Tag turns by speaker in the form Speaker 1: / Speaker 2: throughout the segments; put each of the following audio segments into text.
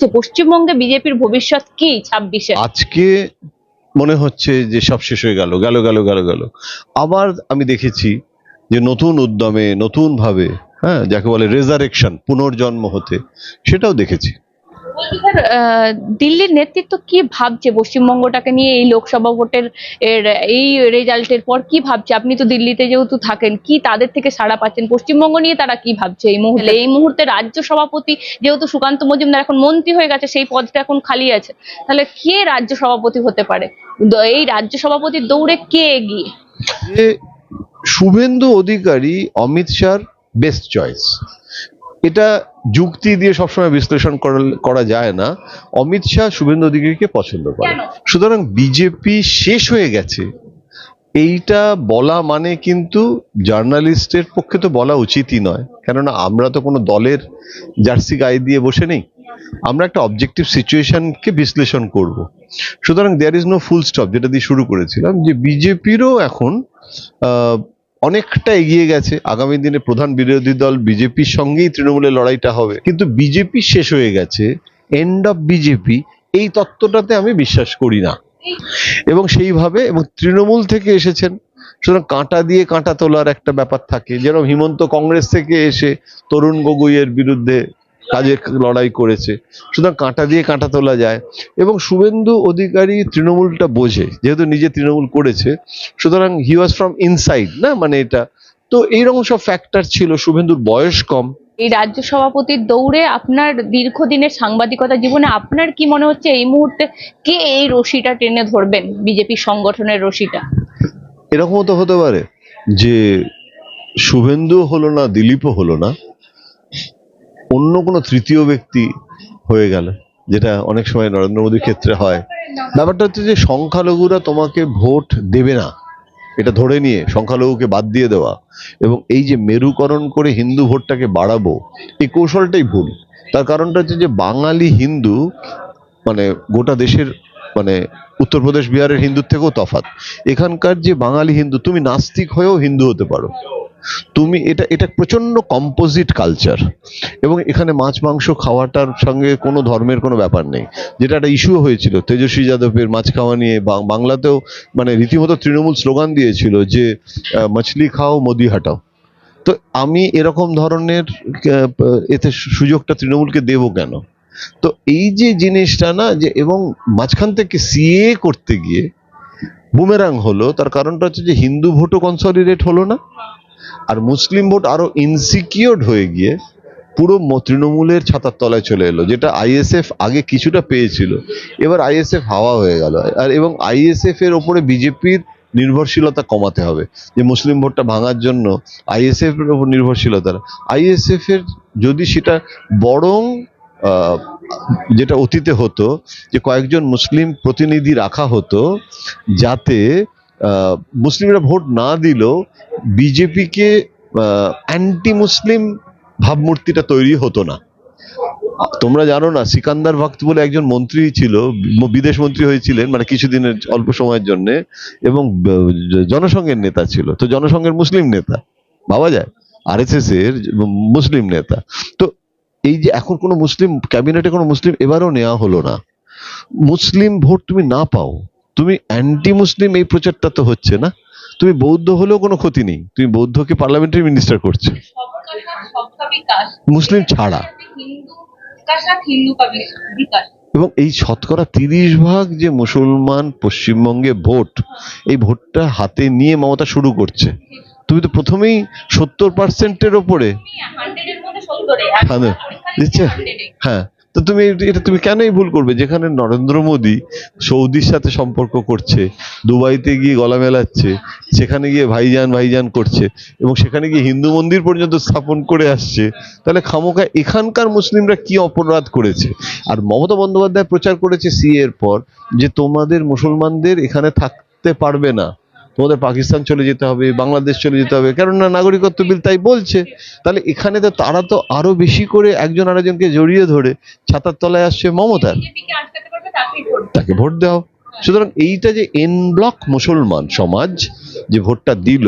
Speaker 1: পশ্চিমবঙ্গে বিজেপির ভবিষ্যৎ কি ছাব্বিশে?
Speaker 2: আজকে মনে হচ্ছে যে সব শেষ হয়ে গেল গেল গেল গেল গেল। আবার আমি দেখেছি যে নতুন উদ্যমে নতুন ভাবে হ্যাঁ যাকে বলে রেজারেকশন পুনর্জন্ম হতে, সেটাও দেখেছি।
Speaker 1: দিল্লির নেতৃত্ব কি ভাবছে? পশ্চিমবঙ্গটাকে নিয়ে এই লোকসভা ভোটের এর, এই রেজাল্টের পর কি ভাবছে? আপনি তো দিল্লিতে যেহেতু থাকেন, কি তাদের থেকে সাড়া পাচ্ছেন? পশ্চিমবঙ্গ নিয়ে তারা কি ভাবছে এই মুহূর্তে? এই মুহূর্তে রাজ্য সভাপতি যেহেতু সুকান্ত মজুমদার এখন মন্ত্রী হয়ে গেছে, সেই পদটা এখন খালি আছে। তাহলে কে রাজ্য সভাপতি হতে পারে? এই রাজ্য সভাপতির দৌড়ে কে এগিয়ে?
Speaker 2: শুভেন্দু অধিকারী অমিত শাহর বেস্ট চয়েস এটা যুক্তি দিয়ে সবসময় বিশ্লেষণ করা- যায় না। অমিত শাহ শুভেন্দু অধিকারীকে পছন্দ করে। সুতরাং বিজেপি শেষ হয়ে গেছে। এইটা বলা মানে কিন্তু জার্নালিস্টের পক্ষে তো বলা উচিতই নয়। কেননা আমরা তো কোনো দলের জার্সি গায়ে দিয়ে বসে নেই। আমরা একটা অবজেক্টিভ সিচুয়েশনকে বিশ্লেষণ করব। সুতরাং there is no full stop যেটা দিয়ে শুরু করেছিলাম যে বিজেপিরও এখন আহ, অনেকটা এগিয়ে গেছে। আগামী দিনে প্রধান বিরোধী দল বিজেপির সঙ্গেই তৃণমূলের লড়াইটা হবে। কিন্তু বিজেপি শেষ হয়ে গেছে। এন্ড অফ বিজেপি, এই তত্ত্বটাতে আমি বিশ্বাস করি না। এবং সেইভাবে, এবং তৃণমূল থেকে এসেছেন। সুতরাং কাঁটা দিয়ে কাঁটা তোলার একটা ব্যাপার থাকে। যেরকম হিমন্ত কংগ্রেস থেকে এসে তরুণ গগৈয়ের বিরুদ্ধে কাজে লড়াই করেছে। সুতরাং কাঁটা দিয়ে কাঁটা তোলা যায় এবং শুভেন্দু অধিকারী তৃণমূলটা বোঝে যেহেতু নিজে তৃণমূল করেছে। সুতরাং হি ওয়াজ ফ্রম ইনসাইড না? মানে এটা। তো এইরকম সব ফ্যাক্টর ছিল শুভেন্দুর বয়স কম।
Speaker 1: এই রাজ্য সভাপতির দৌড়ে আপনার দীর্ঘদিনের সাংবাদিকতা জীবনে আপনার কি মনে হচ্ছে এই মুহূর্তে কে এই রশিটা টেনে ধরবেন বিজেপি সংগঠনের রশিটা?
Speaker 2: এরকমও তো হতে পারে যে শুভেন্দু হলো না দিলীপও হলো না। অন্য কোনো তৃতীয় ব্যক্তি হয়ে গেল, যেটা অনেক সময় নরেন্দ্র মোদীর ক্ষেত্রে হয়। ব্যাপারটা হচ্ছে যে সংখ্যালঘুরা তোমাকে ভোট দেবে না। এটা ধরে নিয়ে সংখ্যালঘুকে বাদ দিয়ে দেওয়া। এবং এই যে মেরুকরণ করে হিন্দু ভোটটাকে বাড়াবো, এই কৌশলটাই ভুল। তার কারণটা হচ্ছে যে বাঙালি হিন্দু মানে গোটা দেশের মানে উত্তরপ্রদেশ বিহারের হিন্দুর থেকেও তফাৎ। এখানকার যে বাঙালি হিন্দু, তুমি নাস্তিক হয়েও হিন্দু হতে পারো। তুমি এটা এটা প্রচণ্ড কম্পোজিট কালচার এবং এখানে মাছ, মাংস খাওয়াটার সঙ্গে কোনো ধর্মের কোনো ব্যাপার নেই। যেটা একটা ইস্যু হয়েছিল, তেজস্বী যাদবের মাছ খাওয়া নিয়ে বাংলাতেও মানে রীতিমতো তৃণমূল স্লোগান দিয়েছিল যে মাছলি খাও, মোদি হাটাও। তো আমি এরকম ধরনের এতে সুযোগটা তৃণমূলকে দেবো কেন? তো এই যে জিনিসটা না, যে এবং মাঝখান থেকে সিএ করতে গিয়ে বুমেরাং হলো, তার কারণটা হচ্ছে যে হিন্দু ভোটও কনসলিডেট হলো না। আর মুসলিম ভোট আরও ইনসিকিউরড হয়ে গিয়ে পুরো তৃণমূলের ছাতার তলায় চলে এলো, যেটা আইএসএফ আগে কিছুটা পেয়েছিল। এবার আইএসএফ হাওয়া হয়ে গেল। আর এবং আইএসএফ এর ওপরে বিজেপির নির্ভরশীলতা কমাতে হবে, যে মুসলিম ভোটটা ভাঙার জন্য আইএসএফ এর উপর নির্ভরশীলতা। আইএসএফ এর যদি সেটা বরং যেটা অতীতে হতো, যে কয়েকজন মুসলিম প্রতিনিধি রাখা হতো, যাতে মুসলিমরা ভোট না দিলেও বিজেপিকে অ্যান্টি মুসলিম ভাবমূর্তিটা তৈরি হতো না। তোমরা জানো না, সিকান্দার ভক্ত বলে একজন মন্ত্রী ছিল বিদেশ মন্ত্রী হয়েছিলেন মানে কিছুদিনের অল্প সময়ের জন্য, এবং জনসংঘের নেতা ছিল। তো জনসংঘের মুসলিম নেতা, ভাবা যায়? আরএসএস এর মুসলিম নেতা। তো এই যে এখন কোনো মুসলিম, ক্যাবিনেটে কোনো মুসলিম এবারও নেওয়া হলো না। মুসলিম ভোট তুমি না পাও। তুমি অ্যান্টি মুসলিম এই প্রচারটা তো হচ্ছে না। তুমি বৌদ্ধ হলেও কোনো ক্ষতি নেই। তুমি বৌদ্ধকে পার্লামেন্টারি মিনিস্টার করছ। মুসলিম ছাড়া। এবং এই শতকরা তিরিশ ভাগ যে মুসলমান পশ্চিমবঙ্গে ভোট এই ভোটটা হাতে নিয়ে মমতা শুরু করছে। তুমি তো প্রথমেই সত্তর পার্সেন্টের ওপরে। হ্যাঁ, হ্যাঁ। তো তুমি এটা- তুমি কেনই ভুল করবে? যেখানে নরেন্দ্র মোদী সৌদির সাথে সম্পর্ক করছে, দুবাইতে গিয়ে গলা মেলাচ্ছে, সেখানে গিয়ে ভাইজান ভাইজান করছে, এবং সেখানে গিয়ে হিন্দু মন্দির পর্যন্ত স্থাপন করে আসছে, তাহলে খামোকা এখানকার মুসলিমরা কি অপরাধ করেছে? আর মমতা বন্দ্যোপাধ্যায় প্রচার করেছে সি এর পর যে তোমাদের মুসলমানদের এখানে থাকতে পারবে না। তোমাদের পাকিস্তান চলে যেতে হবে, বাংলাদেশ চলে যেতে হবে। কেননা নাগরিকত্ব বিল তাই বলছে। তাহলে এখানে তো তারা তো আরও বেশি করে একজন আরেকজনকে জড়িয়ে ধরে ছাতার তলায় আসছে মমতার। তাকে ভোট দাও। সুতরাং এইটা যে এন ব্লক মুসলমান সমাজ যে ভোটটা দিল,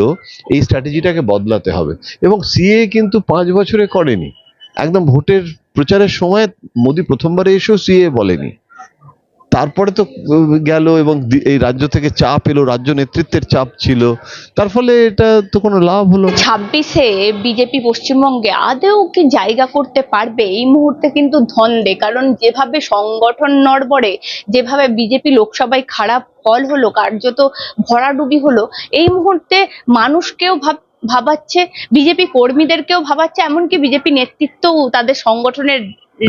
Speaker 2: এই স্ট্র্যাটেজিটাকে বদলাতে হবে। এবং সিএ কিন্তু পাঁচ বছরে করেনি। একদম ভোটের প্রচারের সময় মোদী প্রথমবারে এসেও সিএ বলেনি। তারপরে তো গেল এবং এই রাজ্য থেকে চাপ এলো, রাজ্য নেতৃত্বের চাপ ছিল। তার ফলে এটা তো কোনো লাভ হলো
Speaker 1: ছাব্বিশে বিজেপি পশ্চিমবঙ্গে আদেও কি জায়গা করতে পারবে? এই মুহূর্তে কিন্তু ধন্দে কারণ যেভাবে সংগঠন নড়বড়ে, যেভাবে বিজেপি লোকসভায় খারাপ ফল হলো, কার্যত ভরাডুবি হলো, এই মুহূর্তে মানুষকেও ভাব, ভাবাচ্ছে, বিজেপি কর্মীদেরকেও ভাবাচ্ছে, এমনকি বিজেপি নেতৃত্বও তাদের সংগঠনের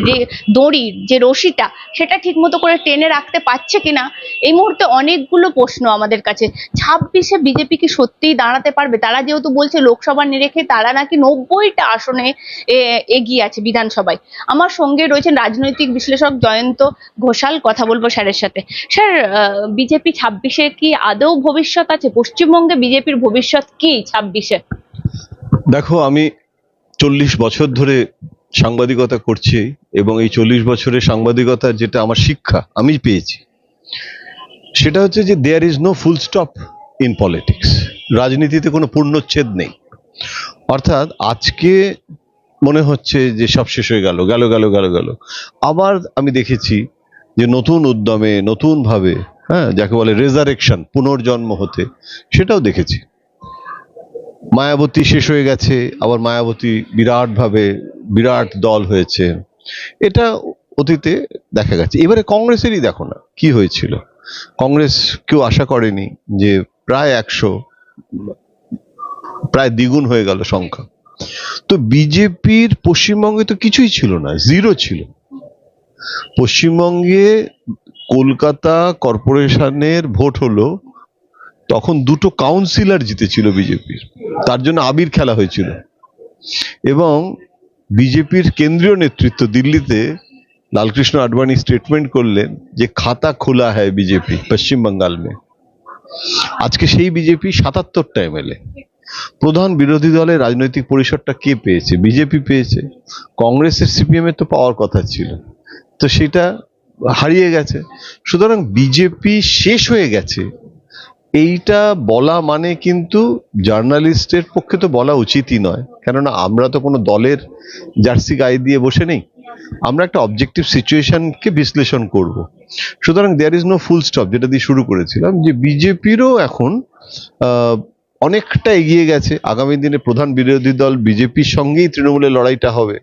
Speaker 1: যে দড়ির যে রশিটা, সেটা ঠিক মতো করে টেনে রাখতে পারছে কিনা, এই মুহূর্তে অনেকগুলো প্রশ্ন আমাদের কাছে। ছাব্বিশে বিজেপি কি সত্যিই দাঁড়াতে পারবে? তারা যেহেতু বলছে লোকসভা নিরেখে তারা নাকি নব্বইটা আসনে এগিয়ে আছে বিধানসভায়। আমার সঙ্গে রয়েছেন রাজনৈতিক বিশ্লেষক জয়ন্ত ঘোষাল, কথা বলব স্যারের সাথে। স্যার বিজেপি ছাব্বিশে কি আদৌ ভবিষ্যৎ আছে? পশ্চিমবঙ্গে বিজেপির ভবিষ্যৎ কি ছাব্বিশে?
Speaker 2: দেখো, আমি চল্লিশ বছর ধরে সাংবাদিকতা করছি এবং এই চল্লিশ বছরের সাংবাদিকতার যেটা আমার শিক্ষা, আমি পেয়েছি। সেটা হচ্ছে যে there is no full stop in politics রাজনীতিতে কোনো পূর্ণচ্ছেদ নেই। অর্থাৎ আজকে মনে হচ্ছে যে সব শেষ হয়ে গেল গেল গেল গেল গেল। আবার আমি দেখেছি যে নতুন উদ্যমে নতুন ভাবে হ্যাঁ যাকে বলে রেজারেকশন পুনর্জন্ম হতে, সেটাও দেখেছি। মায়াবতী শেষ হয়ে গেছে, আবার মায়াবতী বিরাট ভাবে বিরাট দল হয়েছে। এটা অতীতে দেখা গেছে। এবারে কংগ্রেসেরই দেখো না, কি হয়েছিল? কংগ্রেস কেউ আশা করেনি যে প্রায় একশো, প্রায় দ্বিগুণ হয়ে গেল সংখ্যা। তো বিজেপির পশ্চিমবঙ্গে তো কিছুই ছিল না, জিরো ছিল। পশ্চিমবঙ্গে কলকাতা কর্পোরেশনের ভোট হলো তখন দুটো কাউন্সিলর জিতেছিল বিজেপির তার জন্য আবির খেলা হয়েছিল। এবং বিজেপির কেন্দ্রীয় নেতৃত্ব দিল্লিতে লালকৃষ্ণ আডবাণী স্টেটমেন্ট করলেন যে খাতা খোলা হয় বিজেপি পশ্চিম বাঙ্গাল মে। আজকে সেই বিজেপি সাতাত্তরটা এমএলএ প্রধান বিরোধী দলের রাজনৈতিক পরিসরটা কে পেয়েছে? বিজেপি পেয়েছে। কংগ্রেসের সিপিএম এর তো পাওয়ার কথা ছিল। তো সেটা হারিয়ে গেছে। সুতরাং বিজেপি শেষ হয়ে গেছে। এইটা বলা মানে কিন্তু জার্নালিস্টের পক্ষে তো বলা উচিতই নয়। কেননা আমরা তো কোনো দলের জার্সি গায়ে দিয়ে বসে নেই। আমরা একটা অবজেক্টিভ সিচুয়েশনকে বিশ্লেষণ করব। সুতরাং there is no full stop যেটা দিয়ে শুরু করেছিলাম, যে বিজেপিরও এখন অনেকটা এগিয়ে গেছে। আগামী দিনে প্রধান বিরোধী দল বিজেপির সঙ্গেই তৃণমূলের লড়াইটা হবে।